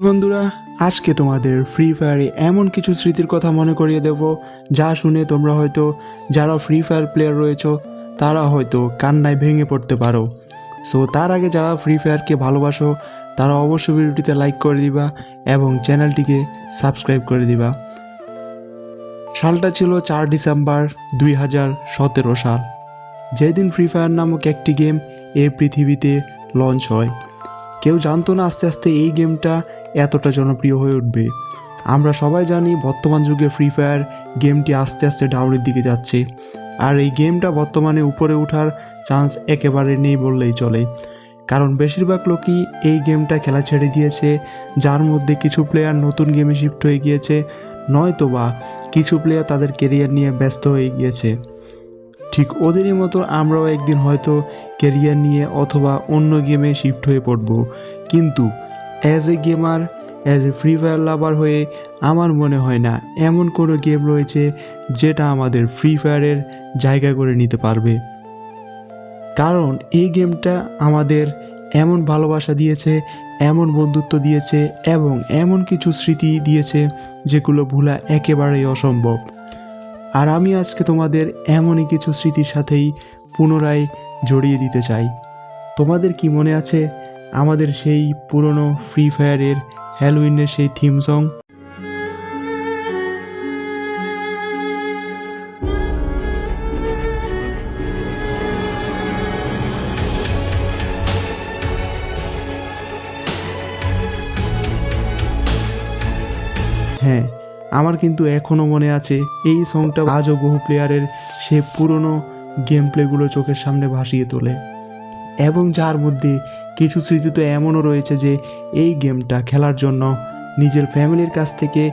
বন্ধুরা, আজকে তোমাদের ফ্রি ফায়ারে এমন কিছু স্মৃতির কথা মনে করিয়ে দেব, যা শুনে তোমরা হয়তো, যারা ফ্রি ফায়ার প্লেয়ার রয়েছো, তারা হয়তো কান্নায় ভেঙে পড়তে পারো। সো তার আগে যারা ফ্রি ফায়ারকে ভালোবাসো, তারা অবশ্যই ভিডিওটিতে লাইক করে দিবা এবং চ্যানেলটিকে সাবস্ক্রাইব করে দিবা। সালটা ছিল চার ডিসেম্বর দুই হাজার সতেরো সাল। যেদিন ফ্রি ফায়ার নামক একটি গেম এই পৃথিবীতে লঞ্চ হয়। কেউ জানতো না আস্তে আস্তে এই গেমটা এতটা জনপ্রিয় হয়ে উঠবে। আমরা সবাই জানি বর্তমান যুগে ফ্রি ফায়ার গেমটি আস্তে আস্তে ডাউনের দিকে যাচ্ছে। আর এই গেমটা বর্তমানে উপরে ওঠার চান্স একেবারে নেই বললেই চলে। কারণ বেশিরভাগ লোকই এই গেমটা খেলা ছেড়ে দিয়েছে, যার মধ্যে কিছু প্লেয়ার নতুন গেমে শিফট হয়ে গিয়েছে নয়তো বা কিছু প্লেয়ার তাদের কেরিয়ার নিয়ে ব্যস্ত হয়ে গিয়েছে। ঠিক ওদেরই মতো আমরাও একদিন হয়তো ক্যারিয়ার নিয়ে অথবা অন্য গেমে শিফট হয়ে পড়ব। কিন্তু as a gamer as a Free Fire lover হয়ে আমার মনে হয় না এমন কোনো গেম রয়েছে যেটা আমাদের ফ্রি ফায়ারের জায়গা করে নিতে পারবে। কারণ এই গেমটা আমাদের এমন ভালোবাসা দিয়েছে, এমন বন্ধুত্ব দিয়েছে এবং এমন কিছু স্মৃতি দিয়েছে যেগুলো ভোলা একেবারেই অসম্ভব। আর আমি আজকে তোমাদের এমনই কিছু স্মৃতির সাথেই পুনরায় জড়িয়ে দিতে চাই। তোমাদের কি মনে আছে আমাদের সেই পুরনো ফ্রি ফায়ারের হ্যালোইনের সেই থিম সং হ্যাঁ আমার কিন্তু এখনও মনে আছে এই সংটা আজও বহু প্লেয়ারের সে পুরনো গেম প্লেগুলো চোখের সামনে ভাসিয়ে তোলে। এবং যার মধ্যে কিছু স্মৃতি তো এমনও রয়েছে যে এই গেমটা খেলার জন্য নিজের ফ্যামিলির কাছ থেকে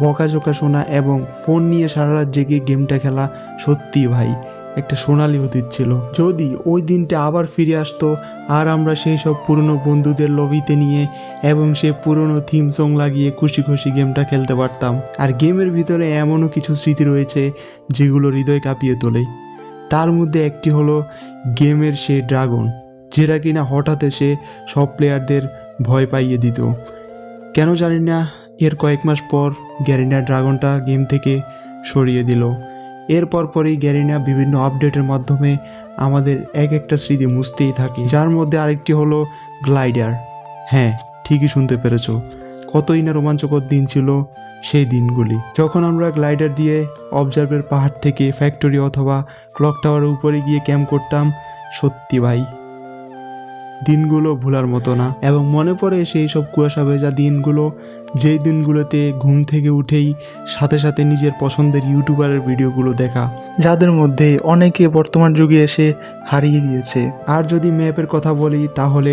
বকাঝোকা শোনা এবং ফোন নিয়ে সারা রাত জেগে গেমটা খেলা সত্যি ভাই একটা সোনালি অতীত ছিল। যদি ওই দিনটা আবার ফিরে আসতো, আর আমরা সেই সব পুরনো বন্ধুদের লবিতে নিয়ে এবং সে পুরনো থিম সং লাগিয়ে খুশি খুশি গেমটা খেলতে পারতাম। আর গেমের ভিতরে এমনও কিছু স্মৃতি রয়েছে, যেগুলো হৃদয় কাঁপিয়ে তোলে। তার মধ্যে একটি হলো গেমের সে ড্রাগন যেটা কিনা হঠাৎ এসে সব প্লেয়ারদের ভয় পাইয়ে দিত। কেন জানি না, এর কয়েক মাস পর গ্যারিনা ড্রাগনটা গেম থেকে সরিয়ে দিল। এরপর পরপরই গ্যারিনা বিভিন্ন আপডেটের মাধ্যমে আমাদের এক একটা স্মৃতি মুছতেই থাকে। যার মধ্যে আরেকটি হলো গ্লাইডার। হ্যাঁ ঠিকই শুনতে পেরেছ। কতই না রোমাঞ্চকর দিন ছিল সেই দিনগুলি। যখন আমরা গ্লাইডার দিয়ে অবজার্ভের পাহাড় থেকে ফ্যাক্টরি অথবা ক্লক টাওয়ারের উপরে গিয়ে ক্যাম্প করতাম, সত্যি ভাই দিনগুলো ভোলার মতো না। এবং মনে পড়ে সেই সব কুয়াশা ভেজা দিনগুলো, যেই দিনগুলোতে ঘুম থেকে উঠেই সাথে সাথে নিজের পছন্দের ইউটিউবারের ভিডিওগুলো দেখা, যাদের মধ্যে অনেকে বর্তমান যুগে এসে হারিয়ে গিয়েছে। আর যদি ম্যাপের কথা বলি, তাহলে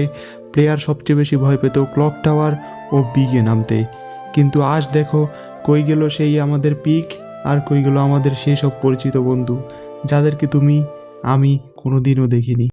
প্লেয়ার সবচেয়ে বেশি ভয় পেত ক্লক টাওয়ার ও বিগে নামতে। কিন্তু আজ দেখো, কই গেল সেই আমাদের পিক, আর কই গেল আমাদের সেই সব পরিচিত বন্ধু, যাদেরকে তুমি, আমি কোনোদিনও দেখিনি।